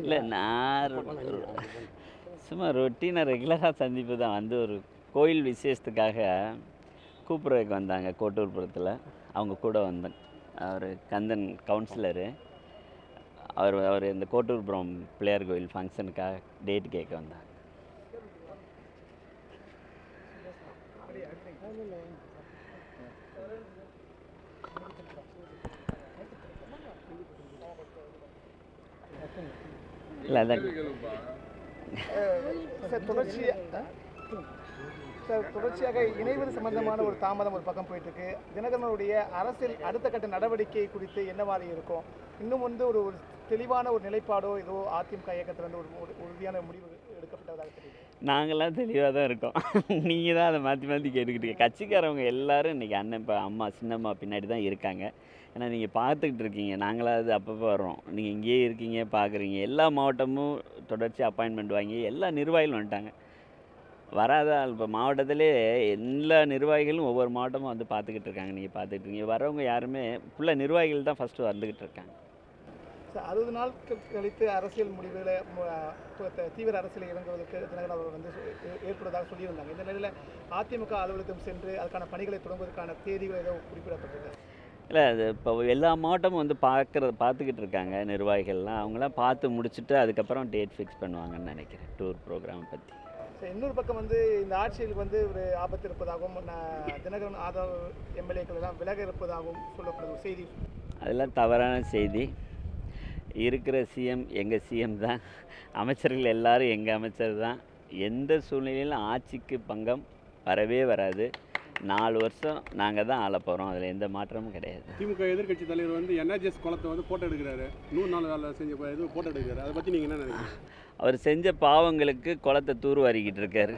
இல்லை நான் சும்மா ரொட்டீனாக ரெகுலராக சந்திப்பு தான். வந்து ஒரு கோயில் விசேஷத்துக்காக கூப்பிட்றதுக்கு வந்தாங்க கோட்டூர்புரத்தில். அவங்க கூட வந்தேன். அவர் கந்தன் கவுன்சிலரு. அவர் அவர் இந்த கோட்டூர்புரம் பிள்ளையார் கோயில் ஃபங்க்ஷனுக்காக டேட் கேட்க வந்தாங்க. இல்லை அதான் தொடர்ச்சியாக சார் தொடர்ச்சியாக இணைவது சம்பந்தமான ஒரு தாமதம் ஒரு பக்கம் போயிட்டு இருக்கு தினகரனுடைய அரசியல் அடுத்த கட்ட நடவடிக்கை குறித்து என்ன மாதிரி இருக்கும்? இன்னும் வந்து ஒரு ஒரு தெளிவான ஒரு நிலைப்பாடோ ஏதோ அதிமுக இயக்கத்திலிருந்து ஒரு ஒரு உறுதியான முடிவு எடுக்கப்பட்டதாக தெரியுது. நாங்களாம் தெளிவாக தான் இருக்கோம். நீங்கள் தான் அதை மாற்றி மாற்றி கேட்டுக்கிட்டு கட்சிக்காரவங்க எல்லாரும் இன்றைக்கி அண்ணன் இப்போ அம்மா சின்னம்மா பின்னாடி தான் இருக்காங்க. ஏன்னா நீங்கள் பார்த்துக்கிட்டு இருக்கீங்க. நாங்களாவது அப்பப்போ வர்றோம். நீங்கள் இங்கேயே இருக்கீங்க பார்க்குறீங்க. எல்லா மாவட்டமும் தொடர்ச்சி அப்பாயின்மெண்ட் வாங்கி எல்லா நிர்வாகிகளும் வந்துட்டாங்க. வராத இப்போ மாவட்டத்திலே எல்லா நிர்வாகிகளும் ஒவ்வொரு மாவட்டமும் வந்து பார்த்துக்கிட்டு இருக்காங்க. நீங்கள் பார்த்துக்கிட்டு இருக்கீங்க. வரவங்க யாருமே ஃபுல்லாக நிர்வாகிகள் தான் ஃபஸ்ட்டு வந்துக்கிட்டு இருக்காங்க. அறுபது நாட்கள் கழித்து அரசியல் முடிவுகளை தீவிர அரசியல் இறங்குவதற்கு தினகரன் அவர் வந்து ஏற்படுவதாக சொல்லியிருந்தாங்க. இந்த நிலையில் அதிமுக அலுவலகம் சென்று அதுக்கான பணிகளை தொடங்குவதற்கான தேதிகள் ஏதோ குறிப்பிடப்பட்டிருக்கு. இல்லை அது இப்போ எல்லா மாவட்டமும் வந்து பார்க்குற பார்த்துக்கிட்டு இருக்காங்க நிர்வாகிகள்லாம். அவங்களாம் பார்த்து முடிச்சுட்டு அதுக்கப்புறம் டேட் ஃபிக்ஸ் பண்ணுவாங்கன்னு நினைக்கிறேன். டூர் ப்ரோக்ராம் பற்றி இன்னொரு பக்கம் வந்து இந்த ஆட்சியில் வந்து ஒரு ஆபத்து இருப்பதாகவும் தினகரன் ஆதரவு எம்எல்ஏக்கள் எல்லாம் விலக இருப்பதாகவும் சொல்லப்படுது செய்தி. அதெல்லாம் தவறான செய்தி. இருக்கிற சிஎம் எங்கள் சிஎம் தான். அமைச்சர்கள் எல்லாரும் எங்கள் அமைச்சர் தான். எந்த சூழ்நிலையிலும் ஆட்சிக்கு பங்கம் வரவே வராது. நாலு வருஷம் நாங்கள் தான் ஆள போகிறோம் அதில் எந்த மாற்றமும் கிடையாது. திமுக எதிர்க்கட்சி தலைவர் வந்து என்ஆர்ஜிஎஸ் குளத்தை வந்து போட்டோ எடுக்கிறாரு. நூறு நாள் வேலை செஞ்ச இது போட்டோ எடுக்கிறாரு. அதை பற்றி நீங்கள் என்ன நினைக்கிறீங்க? அவர் செஞ்ச பாவங்களுக்கு குளத்தை தூர்வாரிக்கிட்டு இருக்காரு.